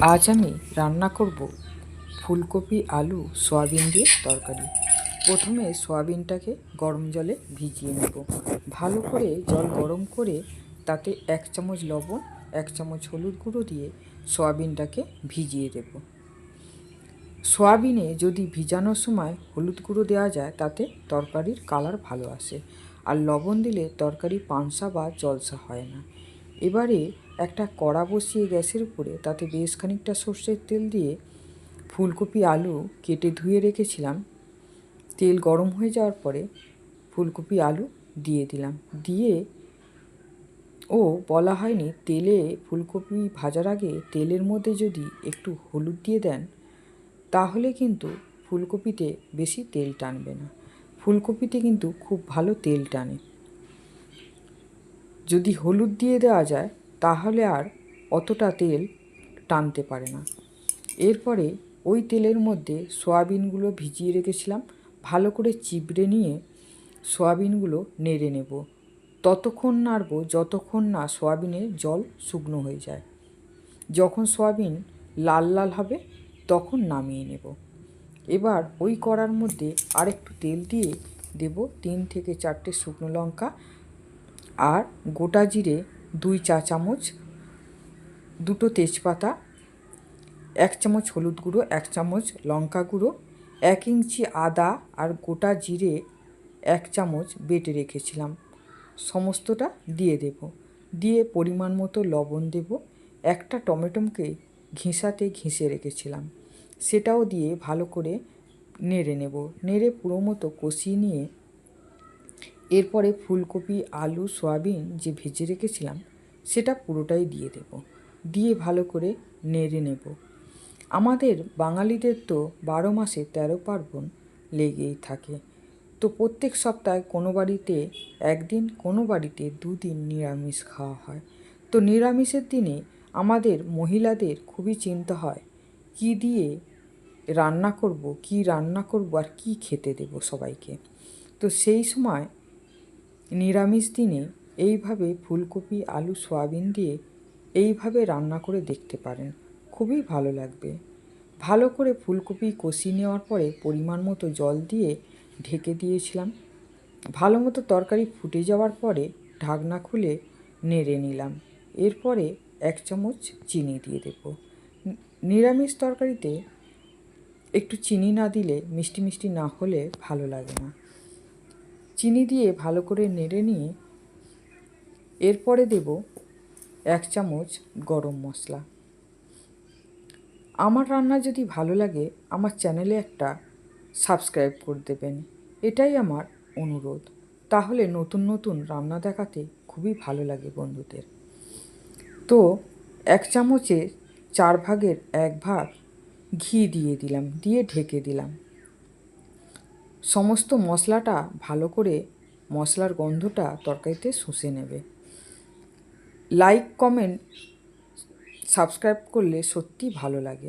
আজ আমি রান্না করব ফুলকপি, আলু, সয়াবিন দিয়ে তরকারি। প্রথমে সয়াবিনটাকে গরম জলে ভিজিয়ে নেব। ভালো করে জল গরম করে তাতে এক চামচ লবণ, এক চামচ হলুদ গুঁড়ো দিয়ে সয়াবিনটাকে ভিজিয়ে দেব। সয়াবিনে যদি ভিজানোর সময় হলুদ গুঁড়ো দেওয়া যায়, তাতে তরকারির কালার ভালো আসে। আর লবণ দিলে তরকারি পানসা বা জলসা হয় না। এবারে একটা কড়া বসিয়ে গ্যাসের উপরে তাতে বেশ খানিকটা সর্ষের তেল দিয়ে ফুলকপি, আলু কেটে ধুয়ে রেখেছিলাম। তেল গরম হয়ে যাওয়ার পরে ফুলকপি, আলু দিয়ে দিলাম। দিয়ে ও বলা হয়নি তেলে ফুলকপি ভাজার আগে তেলের মধ্যে যদি একটু হলুদ দিয়ে দেন, তাহলে কিন্তু ফুলকপিতে বেশি তেল টানবে না। ফুলকপিতে কিন্তু খুব ভালো তেল টানে। যদি হলুদ দিয়ে দেওয়া যায়, তাহলে আর অতটা তেল টানতে পারে না। এরপরে ওই তেলের মধ্যে সয়াবিনগুলো ভিজিয়ে রেখেছিলাম। ভালো করে চিবড়ে নিয়ে সয়াবিনগুলো নেড়ে নেব। ততক্ষণ নাড়ব যতক্ষণ না সয়াবিনের জল শুকনো হয়ে যায়। যখন সয়াবিন লাল লাল হবে, তখন নামিয়ে নেব। এবার ওই কড়ার মধ্যে আরেকটু তেল দিয়ে দেব তিন থেকে চারটে শুকনো লঙ্কা আর গোটা জিরে দুই চা চামচ, দুটো তেজপাতা, এক চামচ হলুদ গুঁড়ো, এক চামচ লঙ্কা গুঁড়ো, এক ইঞ্চি আদা আর গোটা জিরে এক চামচ বেটে রেখেছিলাম। সমস্তটা দিয়ে দেব। দিয়ে পরিমাণ মতো লবণ দেব। একটা টমেটোকে ঘিসাতে ঘিসে রেখেছিলাম। সেটাও দিয়ে ভালো করে নেড়ে নেব। নেড়ে পুরো মতো কষিয়ে নিয়ে এরপরে ফুলকপি, আলু, সয়াবিন যে ভেজে রেখেছিলাম, সেটা পুরোটাই দিয়ে দেব। দিয়ে ভালো করে নেড়ে নেব। আমাদের বাঙালিদের তো বারো মাসে তেরো পার্বণ লেগেই থাকে। তো প্রত্যেক সপ্তাহে কোনো বাড়িতে, একদিন কোনো বাড়িতে দুদিন নিরামিষ খাওয়া হয়। তো নিরামিষের দিনে আমাদের মহিলাদের খুবই চিন্তা হয়, কী দিয়ে রান্না করব, কি রান্না করব আর কি খেতে দেব সবাইকে। তো সেই সময় নিরামিষ দিনে এইভাবে ফুলকপি, আলু, সয়াবিন দিয়ে এইভাবে রান্না করে দেখতে পারেন। খুবই ভালো লাগবে। ভালো করে ফুলকপি কষিয়ে নেওয়ার পরে পরিমাণ মতো জল দিয়ে ঢেকে দিয়েছিলাম। ভালো মতো তরকারি ফুটে যাওয়ার পরে ঢাকনা খুলে নেড়ে নিলাম। এরপরে এক চামচ চিনি দিয়ে দেব। নিরামিষ তরকারিতে একটু চিনি না দিলে মিষ্টি মিষ্টি না হলে ভালো লাগে না। চিনি দিয়ে ভালো করে নেড়ে নিয়ে এরপরে দেব এক চামচ গরম মশলা। আমার রান্না যদি ভালো লাগে, আমার চ্যানেলে একটা সাবস্ক্রাইব করে দেবেন। এটাই আমার অনুরোধ। তাহলে নতুন নতুন রান্না দেখাতে খুবই ভালো লাগে বন্ধুদের। তো এক চামচে চার ভাগের এক ভাগ ঘি দিয়ে দিলাম, দিয়ে ঢেকে দিলাম। সমস্ত মশলাটা ভালো করে মশলার গন্ধটা তরকারিতে শুষে নেবে। লাইক কমেন্ট সাবস্ক্রাইব করলে সত্যি ভালো লাগে।